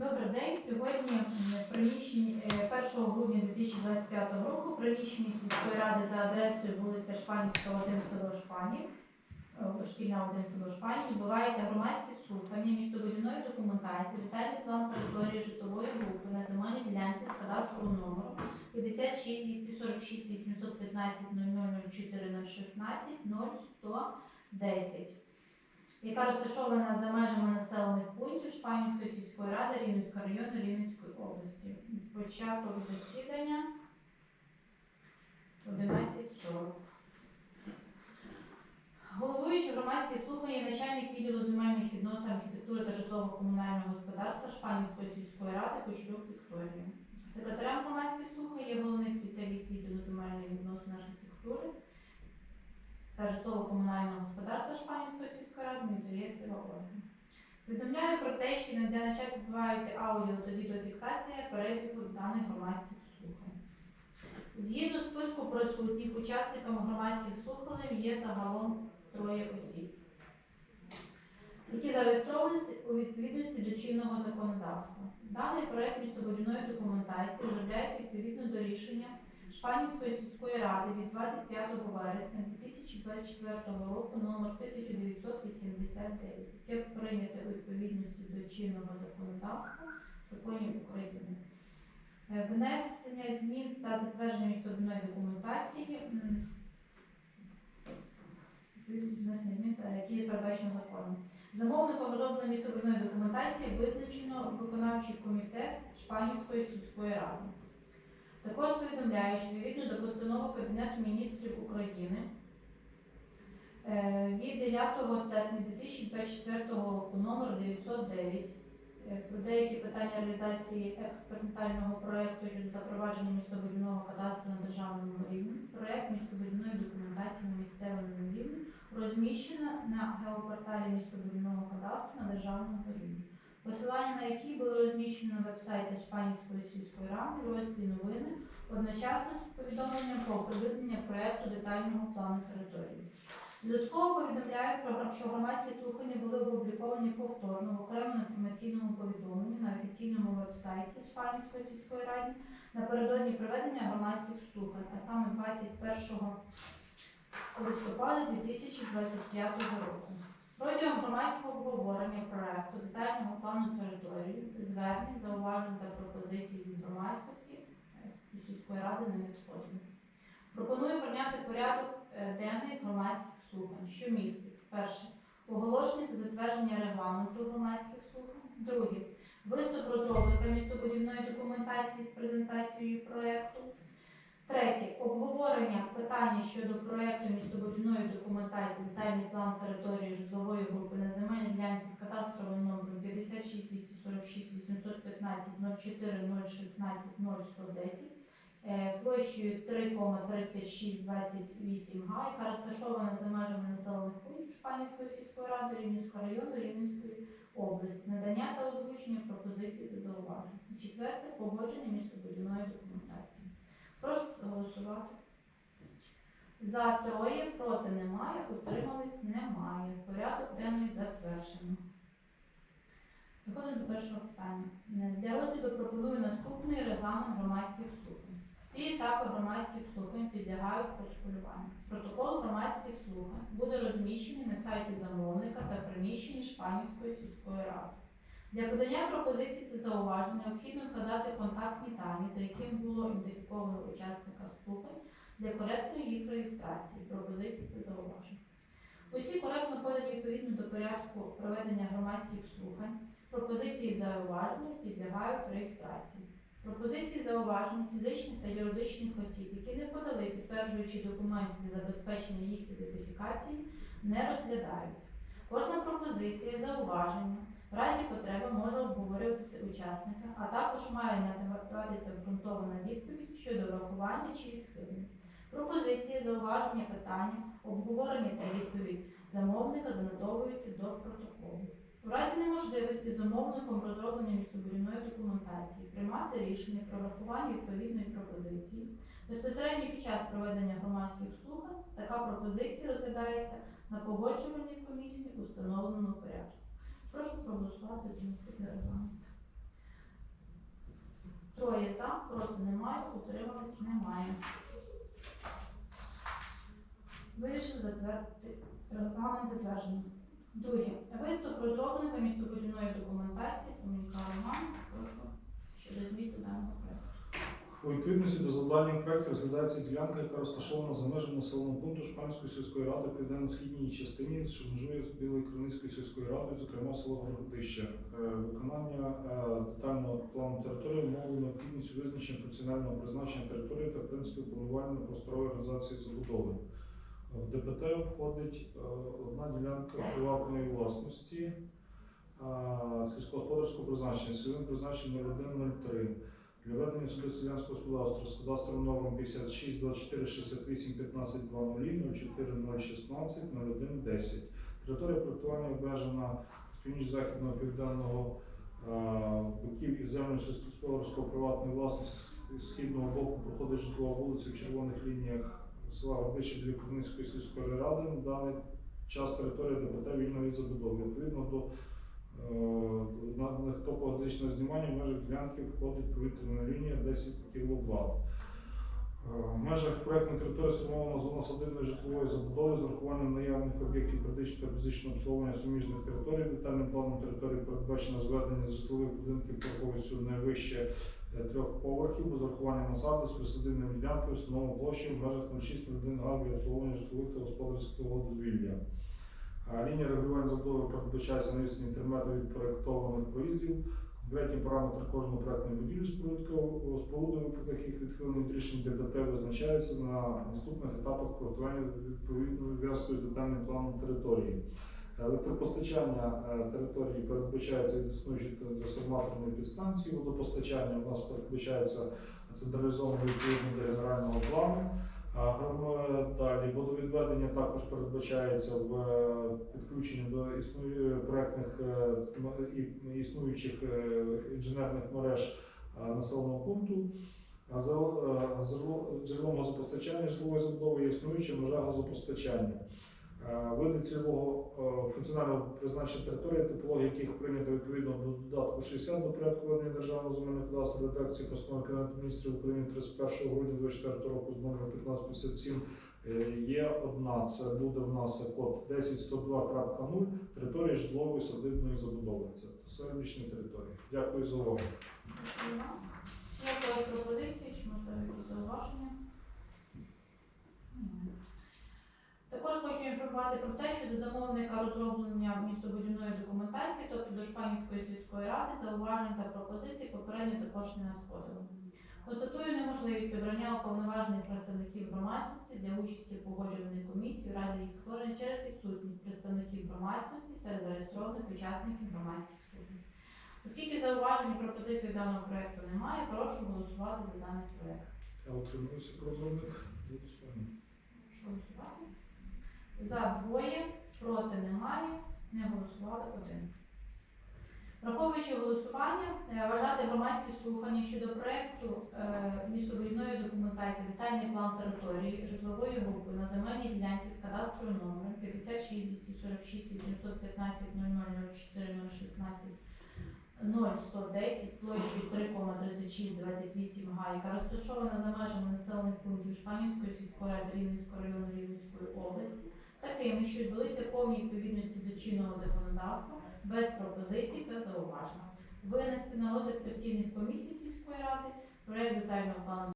Добрий день. Сьогодні в приміщенні е, 1 грудня 2025 року в приміщенні сільської ради за адресою вулиця Шпанівська, 1 село Шпанів, е, шкільна 1 село Шпанів, відбувається громадське слухання містобудівної документації, детальний план території житлової групи на земельній ділянці з кадастровим номером 56 246 815 0004 016 0110 яка розташована за межами населених пунктів Шпанівської сільської ради Рівненського району Рівненської області. Початок засідання 11.40. Головуючий громадські слухання начальник відділу земельних відносин, архітектури та житлово-комунального господарства Шпанівської сільської ради Кучук Вікторія. Секретарем громадських слухань є головний спеціаліст відділу земельних відносин архітектури та житлово-комунального господарства Шпанівської сільської ради Міталєцева Ольга. Повідомляю про те, що на даний час відбувається аудіо та відеофіксація перебігу даних громадських слухань. Згідно списку присутніх, учасниками громадських слухань є загалом троє осіб, які зареєстровані у відповідності до чинного законодавства. Даний проект містобудівної документації розробляється відповідно до рішення Шпанівської сільської ради від 25 вересня 2024 року номер 1989, яке прийнято у відповідності до чинного законодавства законів України. Е, Внесення змін та затвердження містобудівної документації, внесення змін, які передбачено законом. Замовником розробленої містобудівної документації визначено виконавчий комітет Шпанівської сільської ради. Також повідомляю, що відповідно до постанови Кабінету міністрів України е, від 9 серпня 2024 року номер 909 е, про деякі питання реалізації експериментального проекту щодо запровадження містобудівного кадастру на державному рівні, проект містобудівної документації на місцевому рівні розміщено на геопорталі містобудівного кадастру на державному рівні. Посилання на які було розміщено на вебсайті Шпанівської сільської ради розділі новини одночасно з повідомленням про оприлюднення проекту детального плану території. Додатково повідомляю що громадські слухання були опубліковані повторно в окремому інформаційному повідомленні на офіційному вебсайті Шпанівської сільської ради напередодні проведення громадських слухань, а саме 21 листопада 2025 року. Протягом громадського обговорення проекту детального плану території, звернень, зауважень та пропозицій від громадськості е, сільської ради не надходили. Пропоную прийняти порядок е, денний громадських слухань, що містить перше оголошення та затвердження регламенту громадських слухань. Друге виступ розробника містобудівної документації з презентацією проекту. Третє обговорення питання щодо проекту містобудівної документації детальний план території житлової групи на земельній ділянці з кадастровим номером 56 246 815 04 016 0110 е, площею 3,3628 га, яка розташована за межами населених пунктів Шпанівської сільської ради Рівненського району Рівненської області, надання та озвучення пропозицій та зауважень. Четверте погодження містобудівної документації. Прошу проголосувати. За троє, проти немає, утримались немає. Порядок денний затверджено. Переходимо до першого питання. Для розгляду пропоную наступний регламент громадських слухань. Всі етапи громадських слухань підлягають протоколюванню. Протокол громадських слухань буде розміщений на сайті замовника та приміщенні Шпанівської сільської ради. Для подання пропозицій та зауважень необхідно вказати контактні дані, за яким було ідентифіковано учасника слухань для коректної їх реєстрації, пропозицій та зауважень. Усі коректно подані відповідно до порядку проведення громадських слухань. Пропозиції зауваження підлягають реєстрації. Пропозиції зауважень фізичних та юридичних осіб, які не подали підтверджуючі документи для забезпечення їх ідентифікації, не розглядаються. Кожна пропозиція зауваження в разі потреби може обговорюватися учасника, а також має надаватися обґрунтована відповідь щодо врахування чи відхилення. Пропозиції, зауваження, питання, обговорення та відповідь замовника занотовуються до протоколу. У разі неможливості замовником розроблення містобудівної документації приймати рішення про врахування відповідної пропозиції. Безпосередньо під час проведення громадських слухань така пропозиція розглядається на погоджувальній комісії у встановленому порядку. Прошу проголосувати за наступний регламент. Троє за, проти немає, утримались немає. Вирішили затвердити регламент затвердження. Друге. Виступ розробника містобудівної документації Семенька Роман. Прошу щодо змісту даного проекту. У відповідності до завдання проекту розглядається ділянка, яка розташована за межами населеного пункту Шпанської сільської ради в південно-східній частині, що межує з Білою Криницькою сільською радою, зокрема село Городище. Е, Виконання е, детального плану території умовлено необхідністю визначення функціонального призначення території та принципів планування просторової організації забудови. В ДПТ входить е, одна ділянка приватної власності е, сільськогосподарського призначення, цільовим призначенням 0103 для ведення селянського господарства з кадастровим номером 56 24 68 15 20 04 016 01 10. Територія проектування обмежена з північ-західного південного е, боків і землю сільськогосподарського приватної власності з східного боку проходить житлова вулиця в червоних лініях села Гордище для Криницької сільської ради. На даний час територія ДПТ вільно від забудови. Відповідно до е, наданих знімання в межах ділянки входить повітряна лінія 10 кВт. В межах проектної території сформована зона садибної житлової забудови з урахуванням наявних об'єктів критичного та фізичного обслуговування суміжних територій. Детальним планом території передбачено зведення з житлових будинків поверховістю найвище е, трьох поверхів з урахуванням насади з присадибними ділянкою встановлено площі в межах 0601 га для обслуговування житлових та господарського дозвілля. Лінія регулювання забудови передбачається на відстані 3 метри від проєктованих проїздів. Конкретні параметри кожного проектної будівлі споруди, у випадках їх відхилення від рішень ДБТ визначаються на наступних етапах проектування відповідною зв'язкою з детальним планом території. Електропостачання е, території передбачається від існуючої трансформаторної підстанції. Водопостачання у нас передбачається централізовано відповідно до генерального плану. А, гром- Далі водовідведення також передбачається в е, підключенні до існує е, і існуючих е, інженерних мереж населеного пункту. Джерелом газопостачання житлової забудови є існуюча межа газопостачання. Види цільового функціонального призначення території, типології яких прийнято відповідно до додатку 60 до порядку ведення державного земельного кадастру редакції постанови Кабінету міністрів України 31 грудня 2024 року з номером 1557 е, є одна. Це буде в нас код 10102.0 території житлової садибної забудови. Це селищні території. Дякую за увагу. Дякую. Є пропозиції чи зауваження? Також хочу інформувати про те, що до замовника розроблення містобудівної документації, тобто до Шпанівської сільської ради, зауважень та пропозицій попередньо також не надходило. Констатую неможливість обрання уповноважених представників громадськості для участі в погоджувальній комісії в разі їх створення через відсутність представників громадськості серед зареєстрованих учасників громадських слухань. Оскільки зауважень і пропозицій даного проекту немає, прошу голосувати за даний проект. Я утримуюся про розробник. Голосуємо. Прошу голосувати. За двоє, проти немає, не голосували один. Враховуючи голосування, е, вважати громадські слухання щодо проекту е, містобудівної документації детальний план території житлової групи на земельній ділянці з кадастровим номером 56 246 815 0004 016 0110 площею 3,3628 га, яка розташована за межами населених пунктів Шпанівської сільської ради Рівненського району Рівненської області, такими, що відбулися повній відповідності до чинного законодавства, без пропозицій та зауважень. Винести на розгляд постійних комісій сільської ради проєкт детального плану